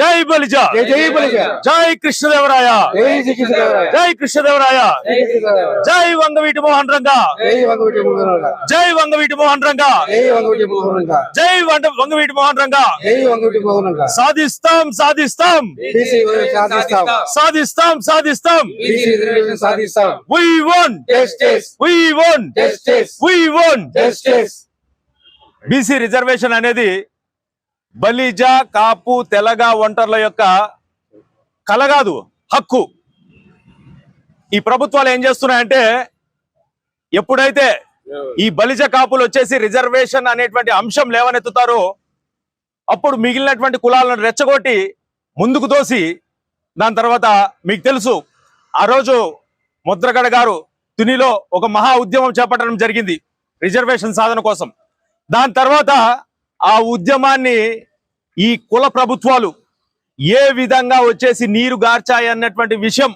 జై బలిజ జై కృష్ణదేవరాయ. జై కృష్ణదేవరాయ. జై వంగవీటి మోహన్ రంగా. జై వంగవీటి మోహన్ రంగా. జై వంగవీటి మోహన్ రంగా. సాధిస్తాం సాధిస్తాం. సాధిస్తాం. సాధిస్తాం సాధిస్తాం. We want we want we want BC reservation అనేది బలిజ కాపు తెలగ ఒంటర్ల యొక్క కల కాదు హక్కు. ఈ ప్రభుత్వాలు ఏం చేస్తున్నాయంటే ఎప్పుడైతే ఈ బలిజ కాపులు వచ్చేసి రిజర్వేషన్ అనేటువంటి అంశం లేవనెత్తుతారో అప్పుడు మిగిలినటువంటి కులాలను రెచ్చగొట్టి ముందుకు తోసి దాని తర్వాత మీకు తెలుసు ఆ రోజు ముద్రగడ గారు తునిలో ఒక మహా ఉద్యమం చేపట్టడం జరిగింది రిజర్వేషన్ సాధన కోసం. దాని తర్వాత ఆ ఉద్యమాన్ని ఈ కుల ప్రభుత్వాలు ఏ విధంగా వచ్చేసి నీరు గార్చాయి అన్నటువంటి విషయం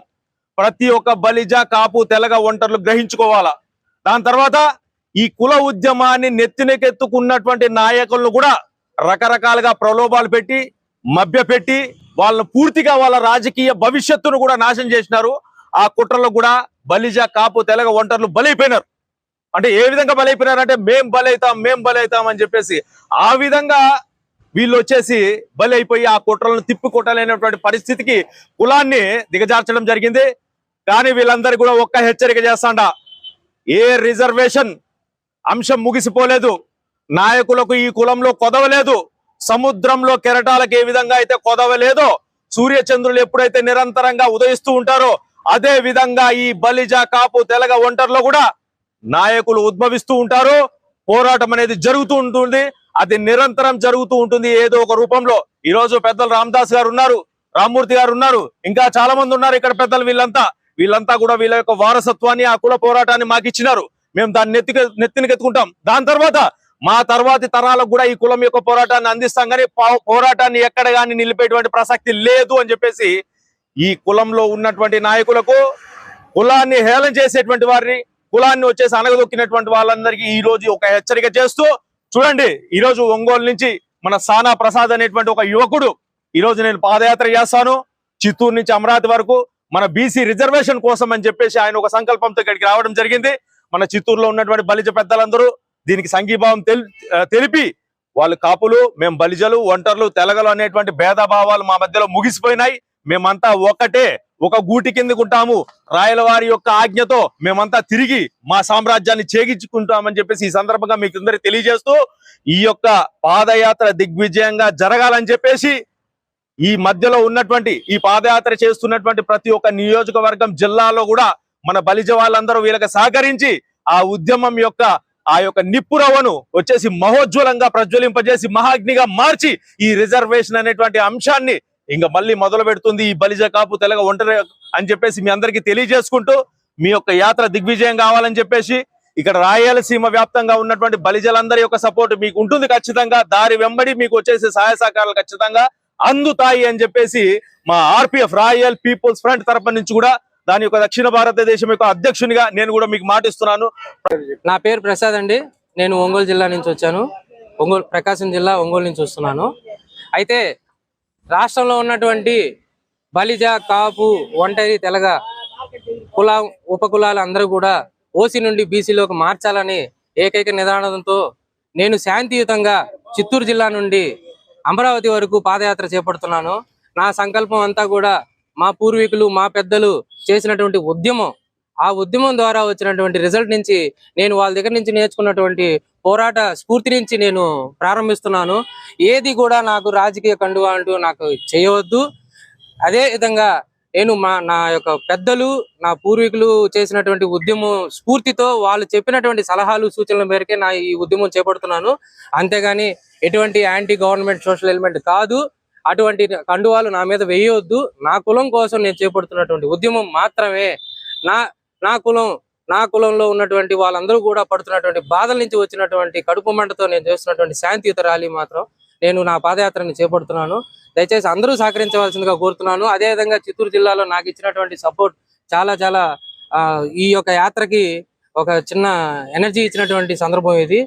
ప్రతి ఒక్క బలిజ కాపు తెలగ ఒంటర్లు గ్రహించుకోవాలా? దాని తర్వాత ఈ కుల ఉద్యమాన్ని నెత్తినకెత్తుకున్నటువంటి నాయకులను కూడా రకరకాలుగా ప్రలోభాలు పెట్టి మభ్యపెట్టి వాళ్ళను పూర్తిగా వాళ్ళ రాజకీయ భవిష్యత్తును కూడా నాశనం చేసినారు. ఆ కుట్రలో కూడా బలిజ కాపు తెలగ ఒంటర్లు బలైపోయినారు. అంటే ఏ విధంగా బలైపోయినారంటే మేం బలైతాం మేం బలైతాం అని చెప్పేసి ఆ విధంగా వీళ్ళు వచ్చేసి బలి అయిపోయి ఆ కుట్రలను తిప్పి కొట్టలేనటువంటి పరిస్థితికి కులాన్ని దిగజార్చడం జరిగింది. కానీ వీళ్ళందరికీ కూడా ఒక్క హెచ్చరిక చేస్తాండ. ఏ రిజర్వేషన్ అంశం ముగిసిపోలేదు. నాయకులకు ఈ కులంలో కొదవలేదు. సముద్రంలో కెరటాలకు ఏ విధంగా అయితే కొదవలేదో సూర్యచంద్రులు ఎప్పుడైతే నిరంతరంగా ఉదయిస్తూ ఉంటారో అదే విధంగా ఈ బలిజ కాపు తెలగ ఒంటర్లో కూడా నాయకులు ఉద్భవిస్తూ ఉంటారు పోరాటం అనేది జరుగుతూ ఉంటుంది అది నిరంతరం జరుగుతూ ఉంటుంది ఏదో ఒక రూపంలో. ఈ రోజు పెద్దలు రామదాస్ గారు ఉన్నారు రామ్మూర్తి గారు ఉన్నారు ఇంకా చాలా మంది ఉన్నారు ఇక్కడ పెద్దలు వీళ్ళంతా. వీళ్ళంతా కూడా వీళ్ళ యొక్క వారసత్వాన్ని ఆ కుల పోరాటాన్ని మాకు ఇచ్చినారు. మేము దాన్ని నెత్తికి నెత్తినకెత్తుకుంటాం. దాని తర్వాత మా తర్వాతి తరాలకు కూడా ఈ కులం యొక్క పోరాటాన్ని అందిస్తాం కానీ పోరాటాన్ని ఎక్కడ కానీ నిలిపేటువంటి ప్రసక్తి లేదు అని చెప్పేసి ఈ కులంలో ఉన్నటువంటి నాయకులకు కులాన్ని హేళన చేసేటువంటి వారిని కులాన్ని వచ్చేసి అనగదొక్కినటువంటి వాళ్ళందరికీ ఈ రోజు ఒక హెచ్చరిక చేస్తూ చూడండి ఈ రోజు ఒంగోలు నుంచి మన సానా ప్రసాద్ అనేటువంటి ఒక యువకుడు ఈ రోజు నేను పాదయాత్ర చేస్తాను. చిత్తూరు నుంచి అమరావతి వరకు మన బీసీ రిజర్వేషన్ కోసం అని చెప్పేసి ఆయన ఒక సంకల్పంతో ఇక్కడికి రావడం జరిగింది. మన చిత్తూరులో ఉన్నటువంటి బలిజ పెద్దలందరూ దీనికి సంఘీభావం తెలిపి వాళ్ళు కాపులు మేము బలిజలు ఒంటర్లు తెలగలు అనేటువంటి భేదభావాలు మా మధ్యలో ముగిసిపోయినాయి. మేమంతా ఒకటే ఒక గూటి కిందకు ఉంటాము. రాయల వారి యొక్క ఆజ్ఞతో మేమంతా తిరిగి మా సామ్రాజ్యాన్ని చేగించుకుంటామని చెప్పేసి ఈ సందర్భంగా మీకు అందరికి తెలియజేస్తూ ఈ యొక్క పాదయాత్ర దిగ్విజయంగా జరగాలని చెప్పేసి ఈ మధ్యలో ఉన్నటువంటి ఈ పాదయాత్ర చేస్తున్నటువంటి ప్రతి ఒక్క నియోజకవర్గం జిల్లాలో కూడా మన బలిజ వాళ్ళందరూ వీళ్ళకి సహకరించి ఆ ఉద్యమం యొక్క ఆ యొక్క నిప్పురవను వచ్చేసి మహోజ్వలంగా ప్రజ్వలింపజేసి మహాగ్నిగా మార్చి ఈ రిజర్వేషన్ అనేటువంటి అంశాన్ని ఇంకా మళ్ళీ మొదలు పెడుతుంది ఈ బలిజ కాపు తెలగ ఒంటరి అని చెప్పేసి మీ అందరికీ తెలియజేసుకుంటూ మీ యొక్క యాత్ర దిగ్విజయం కావాలని చెప్పేసి ఇక్కడ రాయలసీమ వ్యాప్తంగా ఉన్నటువంటి బలిజలందరి యొక్క సపోర్ట్ మీకు ఉంటుంది ఖచ్చితంగా. దారి వెంబడి మీకు వచ్చేసి సహాయ సహకారాలు ఖచ్చితంగా అందుతాయి అని చెప్పేసి మా ఆర్పిఎఫ్ రాయల్ పీపుల్స్ ఫ్రంట్ తరపు నుంచి కూడా దాని యొక్క దక్షిణ భారతదేశం యొక్క అధ్యక్షునిగా నేను కూడా మీకు మాటిస్తున్నాను. నా పేరు ప్రసాద్ అండి. నేను ఒంగోలు జిల్లా నుంచి వచ్చాను. ఒంగోలు ప్రకాశం జిల్లా ఒంగోలు నుంచి వస్తున్నాను. అయితే రాష్ట్రంలో ఉన్నటువంటి బలిజ కాపు ఒంటరి తెలగ కుల ఉపకులాలు అందరూ కూడా ఓసీ నుండి బీసీలోకి మార్చాలని ఏకైక నిదానంతో నేను శాంతియుతంగా చిత్తూరు జిల్లా నుండి అమరావతి వరకు పాదయాత్ర చేపడుతున్నాను. నా సంకల్పం అంతా కూడా మా పూర్వీకులు మా పెద్దలు చేసినటువంటి ఉద్యమం ఆ ఉద్యమం ద్వారా వచ్చినటువంటి రిజల్ట్ నుంచి నేను వాళ్ళ దగ్గర నుంచి నేర్చుకున్నటువంటి పోరాట స్ఫూర్తి నుంచి నేను ప్రారంభిస్తున్నాను. ఏది కూడా నాకు రాజకీయ కండువా అంటూ నాకు చేయవద్దు. అదే విధంగా నేను మా నా యొక్క పెద్దలు నా పూర్వీకులు చేసినటువంటి ఉద్యమం స్ఫూర్తితో వాళ్ళు చెప్పినటువంటి సలహాలు సూచనల మేరకే నా ఈ ఉద్యమం చేపడుతున్నాను. అంతేగాని ఎటువంటి యాంటీ గవర్నమెంట్ సోషల్ ఎలిమెంట్ కాదు. అటువంటి కండువాలు నా మీద వేయవద్దు. నా కులం కోసం నేను చేపడుతున్నటువంటి ఉద్యమం మాత్రమే. నా నా కులం నా కులంలో ఉన్నటువంటి వాళ్ళందరూ కూడా పడుతున్నటువంటి బాధల నుంచి వచ్చినటువంటి కడుపు మంటతో నేను చేస్తున్నటువంటి శాంతియుత ర్యాలీ మాత్రం నేను నా పాదయాత్రని చేపడుతున్నాను. దయచేసి అందరూ సహకరించవలసిందిగా కోరుతున్నాను. అదే విధంగా చిత్తూరు జిల్లాలో నాకు ఇచ్చినటువంటి సపోర్ట్ చాలా చాలా ఆ, ఈ యొక్క యాత్రకి ఒక చిన్న ఎనర్జీ ఇచ్చినటువంటి సందర్భం ఇది.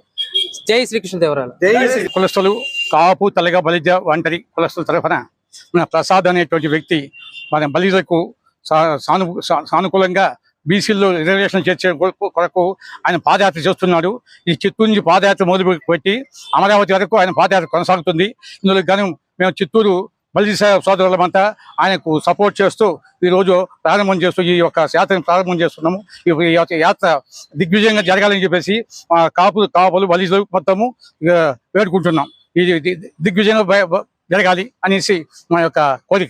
జై శ్రీకృష్ణదేవరాయలు. జై శ్రీ కులస్తులు కాపు తలగా బలిజ వంటరి కులస్తుల తరఫున మన ప్రసాద్ అనేటువంటి వ్యక్తి మన బలిజకు సా- సాను సానుకూలంగా బీసీల్లో రిజర్వేషన్ చేర్చే కొరకు- కొరకు ఆయన పాదయాత్ర చేస్తున్నాడు. ఈ చిత్తూరు నుంచి పాదయాత్ర మొదలు పెట్టి అమరావతి వరకు ఆయన పాదయాత్ర కొనసాగుతుంది. ఇందులో గాను మేము చిత్తూరు మల్లి సోదరులమంతా ఆయనకు సపోర్ట్ చేస్తూ ఈరోజు ప్రారంభం చేస్తూ ఈ యొక్క యాత్రను ప్రారంభం చేస్తున్నాము. ఈ యొక్క యాత్ర దిగ్విజయంగా జరగాలని చెప్పేసి మా కాపులు కాపులు బలిజలు మొత్తము వేడుకుంటున్నాం. ఇది దిగ్విజయంగా జరగాలి అనేసి మా యొక్క కోరిక.